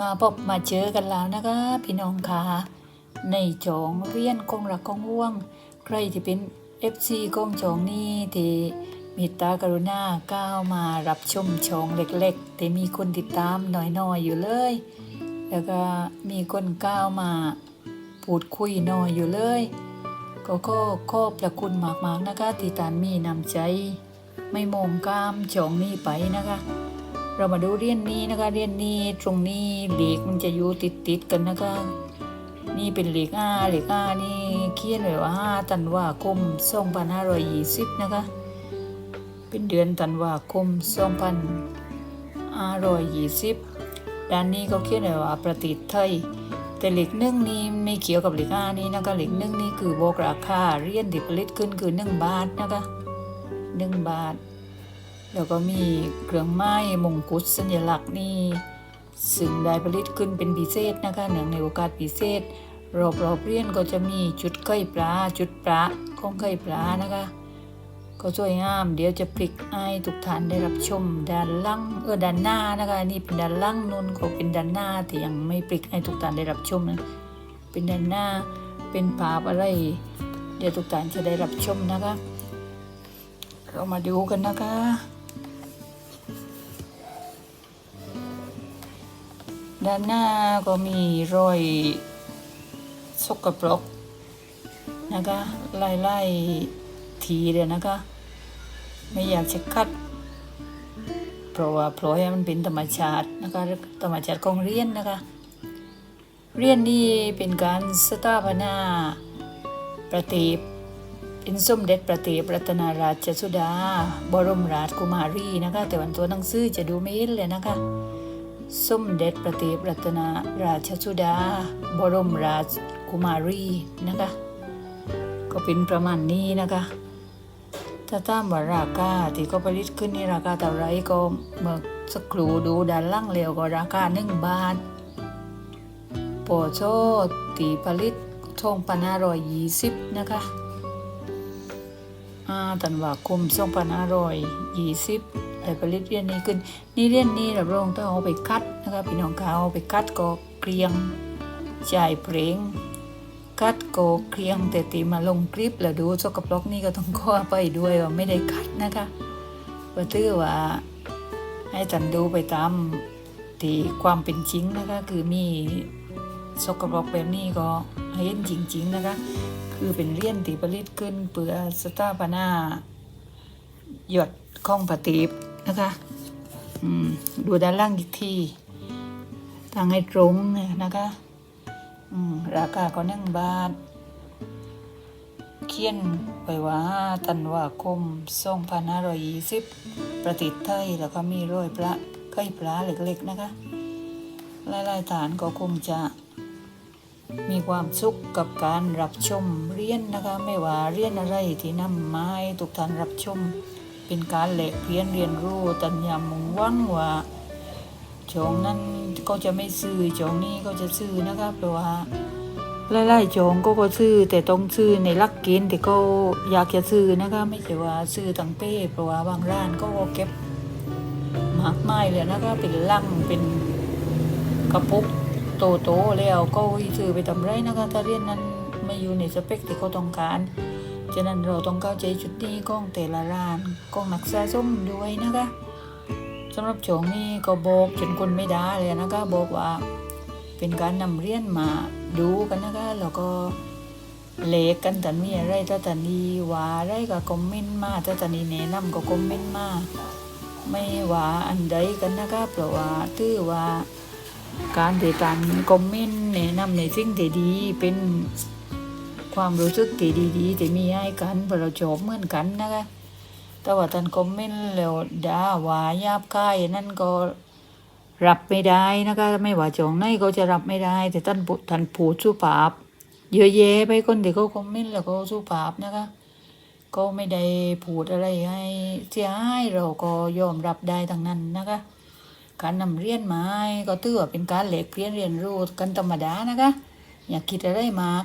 มาพบมาเจอกันแล้วนะคะพี่น้องค่ะในจองเรียนกองรักกองว่วง ใครที่เป็น FC กองจองนี่ที่มีตากรุณาก้าวมารับชมชองเล็กๆ แต่มีคนติดตามน่อยๆอยู่เลย แล้วก็มีคนก้าวมาพูดคุยน่อยอยู่เลย ก็ก็ขอบพระคุณมากๆนะคะที่ตานมีนำใจ ไม่มองข้ามจองนี้ไปนะคะ เรามาดูเรียนนี้นะคะเรียนนี้ตรงนี้เหล็กมันจะอยู่ติดติดๆกันนะคะ นี่เป็นเหล็กอ้าเหล็กอ้านี่เขียนไว้ว่าห้าธันวาคมสองพันห้าร้อยยี่สิบนะคะ เป็นเดือนธันวาคมสองพันห้าร้อยยี่สิบด้านนี้ก็เขียนไว้ว่าประเทไทยแต่เหล็กนึ่งนี้ไม่เกี่ยวกับเหล็กอ้านี้นะคะเหล็กนึ่งนี้คือบอกราคาเรียนที่ผลิตขึ้นคือหนึ่งบาทนะคะหนึ่งบาท แล้วก็มีเครื่องไม้มงกุฎสัญลักษณ์นี่ซึ่งได้ผลิตขึ้นเป็นพิเศษนะคะเนื่องในโอกาสพิเศษ รอบรอบๆเรียนก็จะมีจุดไข่ปลาจุดปลาของไข่ปลานะคะ ก็สวยงาม เดี๋ยวจะพลิกให้ทุกท่านได้รับชมด้านล่างเออด้านหน้านะคะนี่เป็นด้านล่างนุ่นก็เป็นด้านหน้าที่ยังไม่พลิกให้ทุกท่านได้รับชมนะเป็นด้านหน้าเป็นภาพอะไร เดี๋ยวทุกท่านจะได้รับชมนะคะ เรามาดูกันนะคะ ด้านหน้าก็มีรอยสกปรกนะคะไล่ไล่ๆทีเลยนะคะ ไม่อยากจะคัด เพราะว่าปล่อยให้มันเป็นธรรมชาตินะคะธรรมชาติของเรียนนะคะ เรียนนี่เป็นการสถาปนาประทีเป็นสมเด็จประทีปรัตนาราชสุดา บรมราชกุมารีนะคะ แต่วันตัวหนังสือจะดูไม่เห็นเลยนะคะ สมเด็จพระเทพรัตนราชสุดา บรมราชกุมารีนะคะ ก็เป็นประมาณนี้นะคะถ้าตามว่าราคาที่ก็ผลิตขึ้นในราคาเท่าไรก็เมื่อสักครู่ดูด้านล่างเร็วก็ราคาหนึ่งบาทปอโชตีผลิตทองพันห้าร้อยยี่สิบนะคะอ่าธันวาคมสองพันห้าร้อยยี่สิบ แต่ผลิตเรียนนี้ขึ้นนี่เรียนนี้รับรองต้องเอาไปคัดนะคะพี่น้องคะเอาไปคัดก็เกรียงจ่ายเพลงคัดก็เกรียงแต่ตีมาลงคลิปแล้วดูสกปรกนี่ก็ต้องข้อไปด้วยว่าไม่ได้คัดนะคะว่าถือว่าให้ท่านดูไปตามที่ความเป็นจริงนะคะคือมีสกปรกแบบนี้ก็เห็นจริง ๆ นะคะ คือเป็นเรียนที่ผลิตขึ้นเพื่อสถาปนาหยดข้องปฏิบ นะคะ อืม ดูด้านล่างอีกทีทางให้ตรงเนี่ยนะคะ อืม ราคาก็หนึ่งบาท เขียนไว้ว่าธันวาคม2520ประเทศไทยแล้วก็มีร้อยพระไข่ปลาเล็กๆนะคะหลายๆฐานก็คงจะมีความสุขกับการรับชมเรียนนะคะ ไม่ว่าเรียนอะไรที่นำไม้ทุกท่านรับชม เป็นการแลกเปลี่ยนเรียนรู้ตัญญามุงหวังว่าจองนั้นก็จะไม่ซื้อจองนี้ก็จะซื้อนะคะเพราะว่าไล่ๆจองก็ก็ซื้อแต่ต้องซื้อในลักเกณฑ์ที่เขาอยากจะซื้อนะคะไม่ใช่ว่าซื้อตั้งเป้เพราะว่าบางร้านก็เก็บมากมายเลยนะคะเป็นลังเป็นกระปุกโตๆแล้วก็ซื้อไปทำไรนะคะถ้าเรียนนั้นไม่อยู่ในสเปคที่เขาต้องการ ฉะนั้นเราต้องเข้าใจจุดนี้ของแต่ละร้านของนักสะสมด้วยนะคะสำหรับโจงนี่ก็บอกจนคนไม่ได้เลยนะคะบอกว่าเป็นการนำเรียนมาดูกันนะคะแล้วก็เลกกันแต่มีอะไรถ้าแต่นีว่าอะไรก็คอมเมนต์มาถ้าแต่นี้แนะนำก็คอมเมนต์มาไม่ว่าอันใดกันนะคะเพราะว่าถือว่าการที่การคอมเมนต์แนะนำในสิ่งที่ดีเป็น ความรู้สึกที่ดีๆที่มีให้กันเพราะเราชอบเหมือนกันนะคะ แต่ว่าท่านคอมเมนต์แล้วด่าว่ายาบคายนั่นก็รับไม่ได้นะคะไม่ว่าจองไหนก็จะรับไม่ได้ แต่ท่านพูท่านพูดสุภาพ เยอะแยะไปคนที่เขาคอมเมนต์แล้วก็สุภาพนะคะก็ไม่ได้พูดอะไรให้เสียหายเราก็ยอมรับได้ทั้งนั้นนะคะ การนำเรียนมาให้ก็ถือว่าเป็นการแลกเปลี่ยนเรียนรู้กันธรรมดานะคะ อย่าคิดอะไรมาก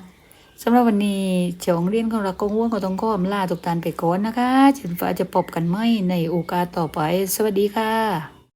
สำหรับวันนี้เจ้าของเรียนของเราก็ง่วงก็ต้องก้อมลาทุกท่านไปก่อนนะคะจนฟ้าจะพบกันไหมในโอกาสต่อไป สวัสดีค่ะ